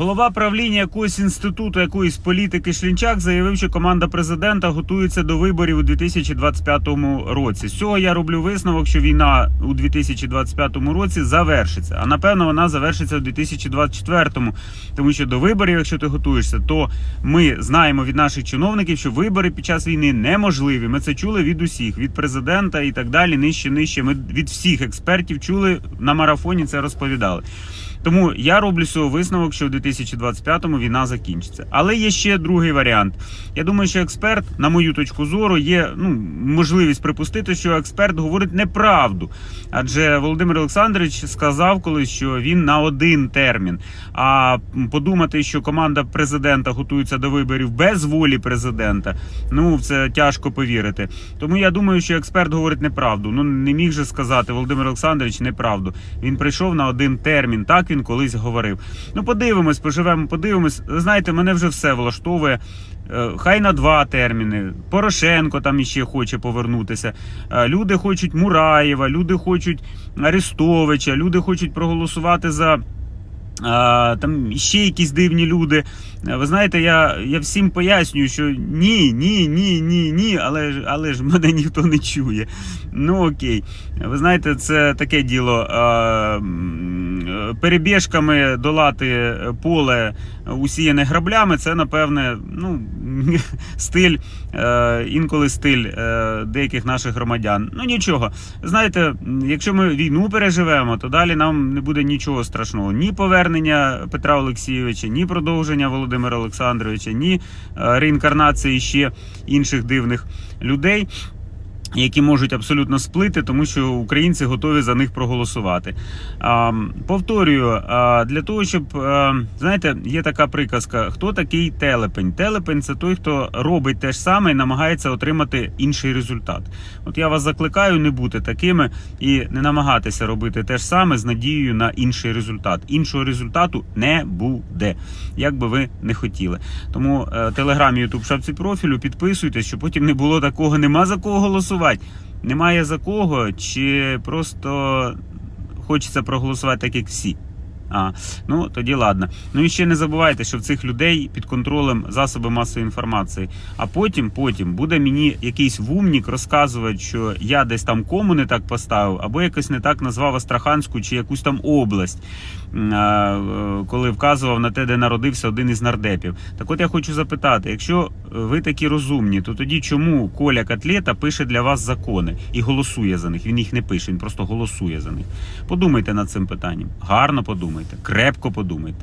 Голова правління якогось інституту, якоїсь політики Шлінчак заявив, що команда президента готується до виборів у 2025 році. З цього я роблю висновок, що війна у 2025 році завершиться. А напевно вона завершиться у 2024. Тому що до виборів, якщо ти готуєшся, то ми знаємо від наших чиновників, що вибори під час війни неможливі. Ми це чули від усіх, від президента і так далі. Нижче, нижче. Ми від всіх експертів чули на марафоні. Це розповідали. Тому я роблю цього висновок, що в 2025-му війна закінчиться. Але є ще другий варіант. Я думаю, що експерт, на мою точку зору, є ну можливість припустити, що експерт говорить неправду. Адже Володимир Олександрович сказав колись, що він на один термін. А подумати, що команда президента готується до виборів без волі президента, ну в це тяжко повірити. Тому я думаю, що експерт говорить неправду. Ну не міг же сказати Володимир Олександрович неправду. Він прийшов на один термін. Так він колись говорив. Ну, подивимось, поживемо, подивимось. Ви знаєте, мене вже все влаштовує. Е, Хай на два терміни. Порошенко там іще хоче повернутися. Е, Люди хочуть Мураєва, люди хочуть Арестовича, люди хочуть проголосувати за. А, там ще якісь дивні люди. Е, Ви знаєте, я, я всім пояснюю, що ні, ні, ні, ні, ні, але ж але ж мене ніхто не чує. Ну окей. Ви знаєте, це таке діло. Е, перебіжками долати поле усіяне граблями, це напевне, ну, стиль, е, інколи стиль е, деяких наших громадян. Ну нічого. Знаєте, якщо ми війну переживемо, то далі нам не буде нічого страшного. Ні повернення Петра Олексійовича, ні продовження Володимира Олександровича, ні е, реінкарнації ще інших дивних людей. Які можуть абсолютно сплити, тому що українці готові за них проголосувати. А, повторюю, а, для того, щоб а, знаєте, є така приказка: хто такий телепень? Телепень це той, хто робить те ж саме і намагається отримати інший результат. От я вас закликаю не бути такими і не намагатися робити те ж саме з надією на інший результат. Іншого результату не буде, як би ви не хотіли. Тому телеграм, ютуб, шапці профілю, підписуйтесь, щоб потім не було такого, нема за кого голосувати. Немає за кого, чи просто хочеться проголосувати так, як всі. А, ну тоді ладно. Ну і ще не забувайте, що в цих людей під контролем засоби масової інформації. А потім, потім буде мені якийсь вумнік розказувати, що я десь там кому не так поставив, або якось не так назвав Астраханську чи якусь там область, е, коли вказував на те, де народився один із нардепів. Так от я хочу запитати: якщо ви такі розумні, то тоді чому Коля Котлета пише для вас закони і голосує за них? Він їх не пише, він просто голосує за них. Подумайте над цим питанням. Гарно подумайте, крепко подумайте.